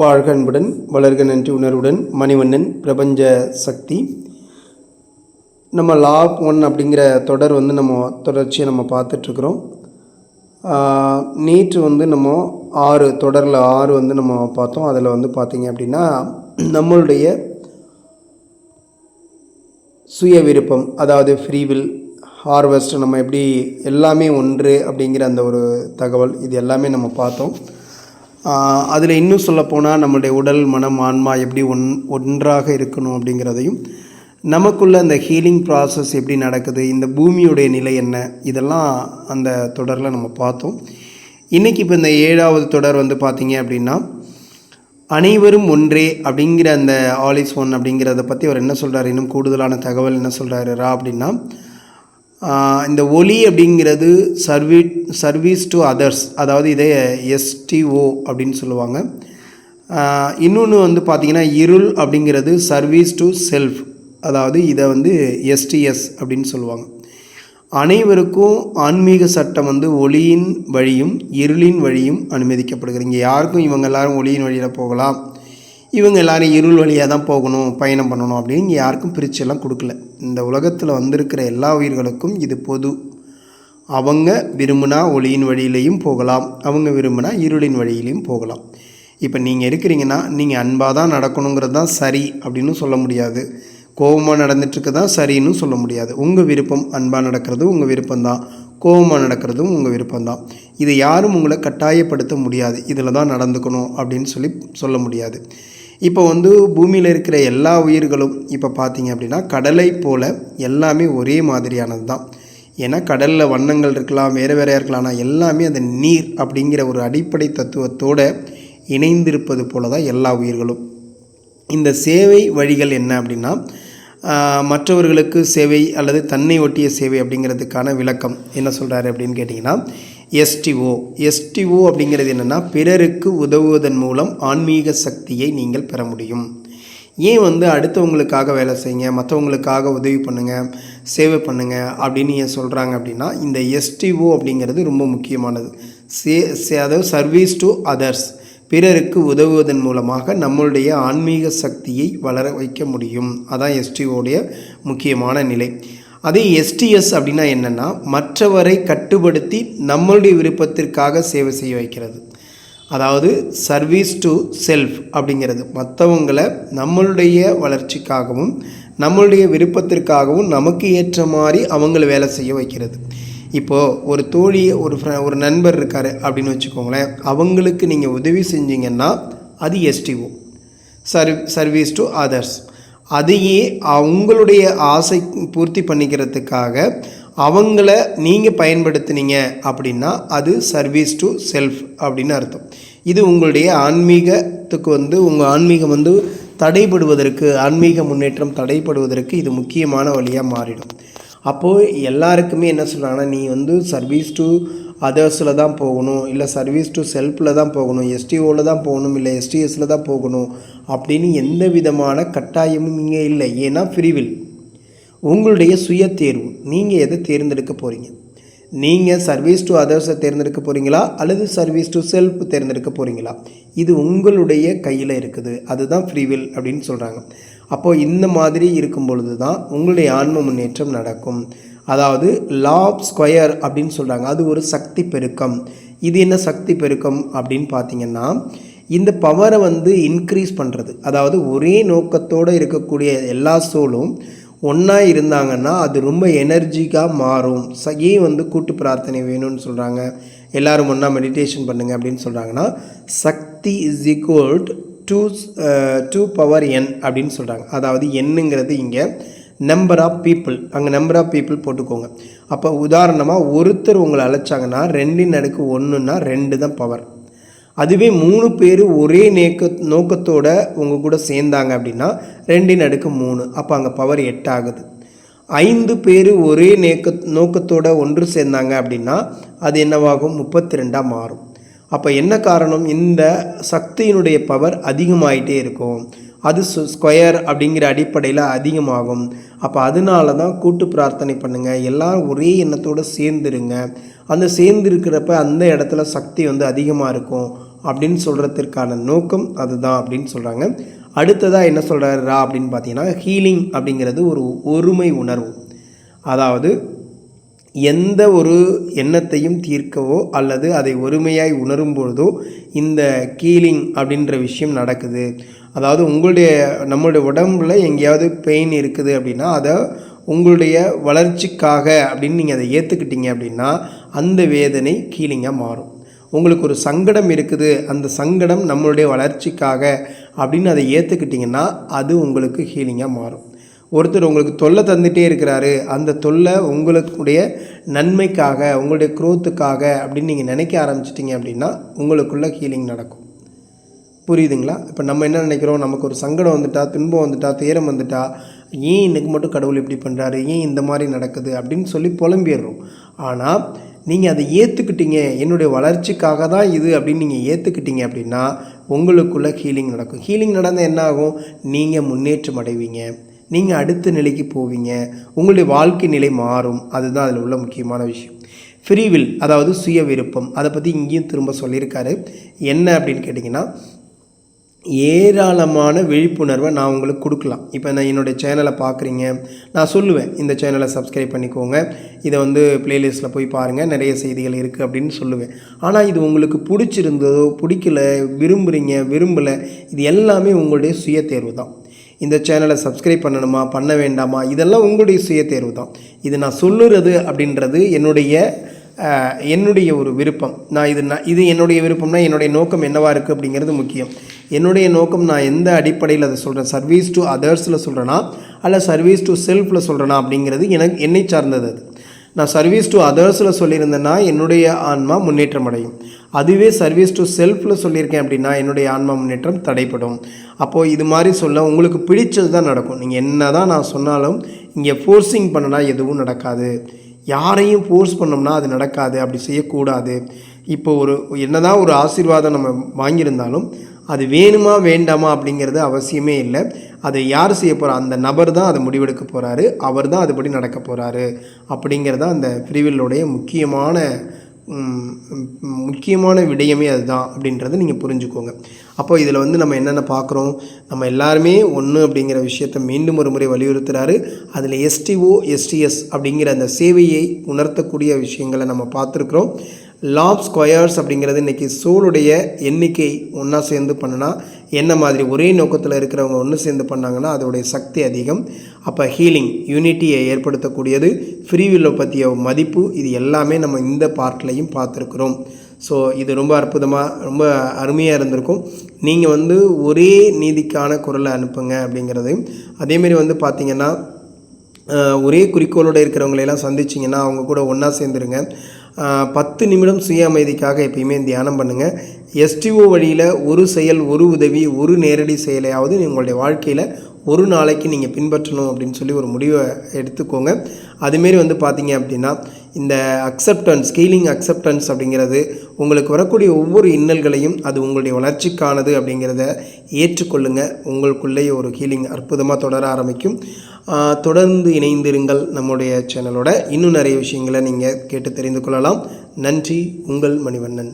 வாழ்க அன்புடன் வளர்க நன்றி உணர்வுடன் மணிவண்ணன் பிரபஞ்ச சக்தி. நம்ம லாப் ஒன் அப்படிங்கிற தொடர் வந்து நம்ம தொடர்ச்சியை நம்ம பார்த்துட்ருக்குறோம். நேற்று வந்து நம்ம ஆறு தொடரில் ஆறு வந்து நம்ம பார்த்தோம். அதில் வந்து பார்த்திங்க அப்படின்னா நம்மளுடைய சுய விருப்பம் அதாவது ஃப்ரீவில் ஹார்வெஸ்ட் நம்ம எப்படி எல்லாமே ஒன்று அப்படிங்கிற அந்த ஒரு தகவல் இது எல்லாமே நம்ம பார்த்தோம். அதில் இன்னும் சொல்லப்போனால் நம்மளுடைய உடல் மனம் ஆன்மா எப்படி ஒன் ஒன்றாக இருக்கணும் அப்படிங்கிறதையும் நமக்குள்ள அந்த ஹீலிங் ப்ராசஸ் எப்படி நடக்குது இந்த பூமியுடைய நிலை என்ன இதெல்லாம் அந்த தொடரில் நம்ம பார்த்தோம். இன்றைக்கி இப்போ இந்த ஏழாவது தொடர் வந்து பார்த்திங்க அப்படின்னா அனைவரும் ஒன்றே அப்படிங்கிற அந்த ஆலிஸ் ஒன் அப்படிங்கிறத பற்றி அவர் என்ன சொல்கிறார் இன்னும் கூடுதலான தகவல் என்ன சொல்கிறாரு ரா அப்படின்னா இந்த ஒலி அப்படிங்கிறது சர்வீ சர்வீஸ் டு அதர்ஸ் அதாவது இதை எஸ்டிஓ அப்படின்னு சொல்லுவாங்க. இன்னொன்று வந்து பார்த்திங்கன்னா இருள் அப்படிங்கிறது சர்வீஸ் டு செல்ஃப் அதாவது இதை வந்து எஸ்டிஎஸ் அப்படின்னு சொல்லுவாங்க. அனைவருக்கும் ஆன்மீக சட்டம் வந்து ஒளியின் வழியும் இருளின் வழியும் அனுமதிக்கப்படுகிறது. இங்கே யாருக்கும் இவங்க எல்லாரும் ஒளியின் வழியில் போகலாம். இவங்க எல்லாரும் இருள் வழியாக தான் போகணும் பயணம் பண்ணணும் அப்படின்னு யாருக்கும் பிரிச்செல்லாம் கொடுக்கல. இந்த உலகத்தில் வந்திருக்கிற எல்லா உயிர்களுக்கும் இது பொது. அவங்க விரும்பினா ஒளியின் வழியிலையும் போகலாம் அவங்க விரும்பினா இருளின் வழியிலையும் போகலாம். இப்போ நீங்கள் இருக்கிறீங்கன்னா நீங்கள் அன்பாக தான் நடக்கணுங்கிறது தான் சரி அப்படின்னு சொல்ல முடியாது. கோபமாக நடந்துட்டுருக்கு தான் சரின்னு சொல்ல முடியாது. உங்கள் விருப்பம் அன்பாக நடக்கிறது உங்கள் விருப்பம்தான். கோபமாக நடக்கிறதும் உங்கள் விருப்பம்தான். இதை யாரும் உங்களை கட்டாயப்படுத்த முடியாது. இதில் தான் நடந்துக்கணும் அப்படின்னு சொல்லி சொல்ல முடியாது. இப்போ வந்து பூமியில் இருக்கிற எல்லா உயிர்களும் இப்போ பார்த்தீங்க அப்படின்னா கடலை போல் எல்லாமே ஒரே மாதிரியானது தான் ஏன்னா கடலில் வண்ணங்கள் இருக்கலாம் வேறு வேறையாக இருக்கலாம் ஆனால் எல்லாமே அந்த நீர் அப்படிங்கிற ஒரு அடிப்படை தத்துவத்தோடு இணைந்திருப்பது போல தான் எல்லா உயிர்களும். இந்த சேவை வழிகள் என்ன அப்படின்னா மற்றவர்களுக்கு சேவை அல்லது தன்னை ஒட்டிய சேவை அப்படிங்கிறதுக்கான விளக்கம் என்ன சொல்கிறாரு அப்படின்னு கேட்டிங்கன்னா எஸ்டிஓ எஸ்டிஓ அப்படிங்கிறது என்னென்னா பிறருக்கு உதவுவதன் மூலம் ஆன்மீக சக்தியை நீங்கள் பெற முடியும். ஏன் வந்து அடுத்தவங்களுக்காக வேலை செய்யுங்க மற்றவங்களுக்காக உதவி பண்ணுங்கள் சேவை பண்ணுங்கள் அப்படின்னு ஏன் சொல்கிறாங்க அப்படின்னா இந்த எஸ்டிஓ அப்படிங்கிறது ரொம்ப முக்கியமானது. சே சே- அதாவது சர்வீஸ் டு அதர்ஸ் பிறருக்கு உதவுவதன் மூலமாக நம்மளுடைய ஆன்மீக சக்தியை வளர வைக்க முடியும். அதான் எஸ்டிஓடைய முக்கியமான நிலை. அதே எஸ்டிஎஸ் அப்படின்னா என்னென்னா மற்றவரை கட்டுப்படுத்தி நம்மளுடைய விருப்பத்திற்காக சேவை செய்ய வைக்கிறது. அதாவது சர்வீஸ் டு செல்ஃப் அப்படிங்கிறது. மற்றவங்களை நம்மளுடைய வளர்ச்சிக்காகவும் நம்மளுடைய விருப்பத்திற்காகவும் நமக்கு ஏற்ற மாதிரி அவங்கள வேலை செய்ய வைக்கிறது. இப்போது ஒரு தோழி ஒரு ஒரு நண்பர் இருக்கார் அப்படின்னு வச்சுக்கோங்களேன் அவங்களுக்கு நீங்கள் உதவி செஞ்சீங்கன்னா அது STO serve service to others அதையே அவங்களுடைய ஆசை பூர்த்தி பண்ணிக்கிறதுக்காக அவங்கள நீங்கள் பயன்படுத்துனீங்க அப்படின்னா அது சர்வீஸ் டு செல்ஃப் அப்படின்னு அர்த்தம். இது உங்களுடைய ஆன்மீகத்துக்கு வந்து உங்கள் ஆன்மீகம் வந்து தடைபடுவதற்கு ஆன்மீக முன்னேற்றம் தடைபடுவதற்கு இது முக்கியமான வழியாக மாறிடும். அப்போது எல்லாருக்குமே என்ன சொல்கிறாங்கன்னா நீ வந்து சர்வீஸ் டு அதர்ஸில் தான் போகணும் இல்லை சர்வீஸ் டு செல்ஃபில் தான் போகணும் எஸ்டிஓவில் தான் போகணும் இல்லை எஸ்டிஎஸில் தான் போகணும் அப்படின்னு எந்த விதமான கட்டாயமும் இங்கே இல்லை. ஏன்னா ஃப்ரீவில் உங்களுடைய சுய தேர்வு. நீங்கள் எதை தேர்ந்தெடுக்க போகிறீங்க நீங்கள் சர்வீஸ் டு அதர்ஸை தேர்ந்தெடுக்க போகிறீங்களா அல்லது சர்வீஸ் டு செல்ஃப் தேர்ந்தெடுக்க போகிறீங்களா இது உங்களுடைய கையில் இருக்குது. அதுதான் ஃப்ரீவில் அப்படின்னு சொல்கிறாங்க அப்போது இந்த மாதிரி இருக்கும் பொழுது தான் உங்களுடைய ஆன்ம முன்னேற்றம் நடக்கும். அதாவது லாப் ஸ்கொயர் அப்படின்னு சொல்கிறாங்க அது ஒரு சக்தி பெருக்கம். இது என்ன சக்தி பெருக்கம் அப்படின்னு பார்த்தீங்கன்னா இந்த பவரை வந்து இன்க்ரீஸ் பண்ணுறது அதாவது ஒரே நோக்கத்தோடு இருக்கக்கூடிய எல்லா சோலும் ஒன்றா இருந்தாங்கன்னா அது ரொம்ப எனர்ஜிக்காக மாறும். ச ஏன் வந்து கூட்டு பிரார்த்தனை வேணும்னு சொல்கிறாங்க எல்லோரும் ஒன்றா மெடிடேஷன் பண்ணுங்கள் அப்படின்னு சொல்கிறாங்கன்னா shakti is equalled to to power N அப்படின்னு சொல்கிறாங்க அதாவது என்னுங்கிறது இங்கே நம்பர் ஆஃப் பீப்புள் அங்கே நம்பர் ஆஃப் பீப்புள் போட்டுக்கோங்க. அப்போ உதாரணமாக ஒருத்தர் உங்களை அழைச்சாங்கன்னா ரெண்டின் அடுக்கு ஒன்றுன்னா ரெண்டு தான் பவர் அதுவே மூணு பேர் ஒரே நேக்க நோக்கத்தோட உங்கள் கூட சேர்ந்தாங்க அப்படின்னா ரெண்டின் அடுக்கு மூணு. அப்போ அங்கே பவர் எட்டு ஆகுது. ஐந்து பேர் ஒரே நேக்க நோக்கத்தோட ஒன்று சேர்ந்தாங்க அப்படின்னா அது என்னவாகும்? முப்பத்தி ரெண்டாக மாறும். அப்போ என்ன காரணம்? இந்த சக்தியினுடைய பவர் அதிகமாயிட்டே இருக்கும். அது ஸ்கொயர் அப்படிங்கிற அடிப்படையில் அதிகமாகும். அப்போ அதனால தான் கூட்டு பிரார்த்தனை பண்ணுங்கள் எல்லாரும் ஒரே எண்ணத்தோடு சேர்ந்துருங்க. அந்த சேர்ந்துருக்கிறப்ப அந்த இடத்துல சக்தி வந்து அதிகமாக இருக்கும். அப்படின்னு சொல்கிறதுக்கான நோக்கம் அதுதான் அப்படின்னு சொல்கிறாங்க அடுத்ததாக என்ன சொல்கிறாரு ரா அப்படின்னு பார்த்தீங்கன்னா ஹீலிங் அப்படிங்கிறது ஒரு ஒருமை உணர்வு. அதாவது எந்த ஒரு எண்ணத்தையும் தீர்க்கவோ அல்லது அதை ஒருமையாய் உணரும் பொழுதோ இந்த கீலிங் அப்படின்ற விஷயம் நடக்குது. அதாவது உங்களுடைய நம்மளுடைய உடம்புல எங்கேயாவது பெயின் இருக்குது அப்படின்னா அதை உங்களுடைய வளர்ச்சிக்காக அப்படின்னு நீங்கள் அதை ஏற்றுக்கிட்டீங்க அப்படின்னா அந்த வேதனை கீலிங்காக மாறும். உங்களுக்கு ஒரு சங்கடம் இருக்குது அந்த சங்கடம் நம்மளுடைய வளர்ச்சிக்காக அப்படின்னு அதை ஏற்றுக்கிட்டிங்கன்னா அது உங்களுக்கு ஹீலிங்காக மாறும். ஒருத்தர் உங்களுக்கு தொல்லை தந்துகிட்டே இருக்கிறாரு அந்த தொல்லை உங்களுடைய நன்மைக்காக உங்களுடைய குரோத்துக்காக அப்படின்னு நீங்கள் நினைக்க ஆரம்பிச்சிட்டிங்க அப்படின்னா உங்களுக்குள்ளே ஹீலிங் நடக்கும். புரியுதுங்களா? இப்போ நம்ம என்ன நினைக்கிறோம்? நமக்கு ஒரு சங்கடம் வந்துட்டா துன்பம் வந்துட்டா துயரம் வந்துட்டா ஏன் இன்றைக்கு மட்டும் கடவுள் இப்படி பண்ணுறாரு ஏன் இந்த மாதிரி நடக்குது? அப்படின்னு சொல்லி புலம்பிடுறோம். ஆனால் நீங்கள் அதை ஏற்றுக்கிட்டீங்க என்னுடைய வளர்ச்சிக்காக தான் இது அப்படின்னு நீங்கள் ஏற்றுக்கிட்டீங்க அப்படின்னா உங்களுக்குள்ளே ஹீலிங் நடக்கும். ஹீலிங் நடந்தால் என்ன ஆகும்? நீங்கள் முன்னேற்றம் அடைவீங்க. நீங்கள் அடுத்த நிலைக்கு போவீங்க. உங்களுடைய வாழ்க்கை நிலை மாறும். அதுதான் அதில் உள்ள முக்கியமான விஷயம். ஃப்ரீவில் அதாவது சுய விருப்பம். அதை பற்றி இங்கேயும் திரும்ப சொல்லியிருக்காரு. என்ன அப்படின்னு கேட்டிங்கன்னா ஏராளமான விழிப்புணர்வை நான் உங்களுக்கு கொடுக்கலாம். இப்போ நான் என்னுடைய சேனலை பார்க்குறீங்க. நான் சொல்லுவேன். இந்த சேனலை சப்ஸ்கிரைப் பண்ணிக்கோங்க. இதை வந்து ப்ளேலிஸ்ட்டில் போய் பாருங்கள் நிறைய செய்திகள் இருக்குது அப்படின்னு சொல்லுவேன். ஆனால் இது உங்களுக்கு பிடிச்சிருந்ததோ பிடிக்கல விரும்புகிறீங்க விரும்பலை இது எல்லாமே உங்களுடைய சுய தேர்வு தான். இந்த சேனலை சப்ஸ்கிரைப் பண்ணணுமா பண்ண வேண்டாமா? இதெல்லாம் உங்களுடைய சுய தேர்வு தான் இது நான் சொல்லுறது அப்படின்றது என்னுடைய என்னுடைய ஒரு விருப்பம். நான் இது நான் இது என்னுடைய விருப்பம்னா என்னுடைய நோக்கம் என்னவாக இருக்குது அப்படிங்கிறது முக்கியம். என்னுடைய நோக்கம் நான் எந்த அடிப்படையில் அதை சொல்கிறேன் சர்வீஸ் டு அதர்ஸில் சொல்கிறேன்னா அல்ல சர்வீஸ் டு செல்ஃபில் சொல்கிறேன்னா அப்படிங்கிறது எனக்கு என்னை சார்ந்தது அது. நான் சர்வீஸ் டு அதர்ஸில் சொல்லியிருந்தேன்னா என்னுடைய ஆன்மா முன்னேற்றம் அடையும். அதுவே சர்வீஸ் டு செல்ஃபில் சொல்லியிருக்கேன் அப்படின்னா என்னுடைய ஆன்மா முன்னேற்றம் தடைப்படும் அப்போது இது மாதிரி சொல்ல உங்களுக்கு பிடிச்சது தான் நடக்கும். நீங்கள் என்ன தான் நான் சொன்னாலும் இங்கே ஃபோர்ஸிங் பண்ணனா எதுவும் நடக்காது. யாரையும் ஃபோர்ஸ் பண்ணோம்னா அது நடக்காது. அப்படி செய்யக்கூடாது. இப்போ ஒரு என்னதான் ஒரு ஆசீர்வாதம் நம்ம வாங்கியிருந்தாலும் அது வேணுமா வேண்டாமா அப்படிங்கிறது அவசியமே இல்லை. அதை யார் செய்ய போகிறா அந்த நபர் தான் அதை முடிவெடுக்க போகிறாரு அவர் தான் அதுபடி நடக்க போகிறாரு அப்படிங்கிறது தான் அந்த ஃப்ரீவில்லுடைய முக்கியமான முக்கியமான விடயமே அதுதான் அப்படின்றத நீங்கள் புரிஞ்சுக்கோங்க. அப்போ இதில் வந்து நம்ம என்னென்ன பார்க்குறோம் நம்ம எல்லாருமே ஒன்று அப்படிங்கிற விஷயத்தை மீண்டும் ஒரு முறை வலியுறுத்துகிறாரு அதில் எஸ்டிஓ எஸ்டிஎஸ் அப்படிங்கிற அந்த சேவையை உணர்த்தக்கூடிய விஷயங்களை நம்ம பார்த்துருக்குறோம். லாப் ஸ்கொயர்ஸ் அப்படிங்கிறது இன்றைக்கி சூளுடைய எண்ணிக்கை ஒன்றா சேர்ந்து பண்ணுனா என்ன மாதிரி ஒரே நோக்கத்தில் இருக்கிறவங்க ஒன்று சேர்ந்து பண்ணாங்கன்னா அதோடைய சக்தி அதிகம். அப்போ ஹீலிங் யூனிட்டியை ஏற்படுத்தக்கூடியது. ஃப்ரீவில்லை பற்றிய மதிப்பு இது எல்லாமே நம்ம இந்த பார்ட்லையும் பார்த்துருக்குறோம். ஸோ இது ரொம்ப அற்புதமாக ரொம்ப அருமையாக இருந்திருக்கும். நீங்கள் வந்து ஒரே நீதிக்கான குரலை அனுப்புங்க அப்படிங்கிறதையும். அதேமாரி வந்து பார்த்திங்கன்னா ஒரே குறிக்கோளோடு இருக்கிறவங்களையெல்லாம் சந்திச்சிங்கன்னா அவங்க கூட ஒன்றா சேர்ந்துருங்க. பத்து நிமிடம் சுய அமைதிக்காக எப்பயுமே தியானம் பண்ணுங்கள் எஸ்டிஓ வழியில் ஒரு செயல் ஒரு உதவி ஒரு நேரடி செயலையாவது உங்களுடைய வாழ்க்கையில் ஒரு நாளைக்கு நீங்கள் பின்பற்றணும் அப்படின்னு சொல்லி ஒரு முடிவை எடுத்துக்கோங்க. அதுமாரி வந்து பார்த்தீங்க அப்படின்னா இந்த அக்செப்டன்ஸ் ஸ்கீலிங் அக்செப்டன்ஸ் அப்படிங்கிறது உங்களுக்கு வரக்கூடிய ஒவ்வொரு இன்னல்களையும் அது உங்களுடைய வளர்ச்சிக்கானது அப்படிங்கிறத ஏற்றுக்கொள்ளுங்கள் உங்களுக்குள்ளேயே ஒரு ஹீலிங் அற்புதமாக தொடர ஆரம்பிக்கும். தொடர்ந்து இணைந்திருங்கள் நம்முடைய சேனலோட இன்னும் நிறைய விஷயங்களை நீங்கள் கேட்டு தெரிந்து கொள்ளலாம். நன்றி. உங்கள் மணிவண்ணன்.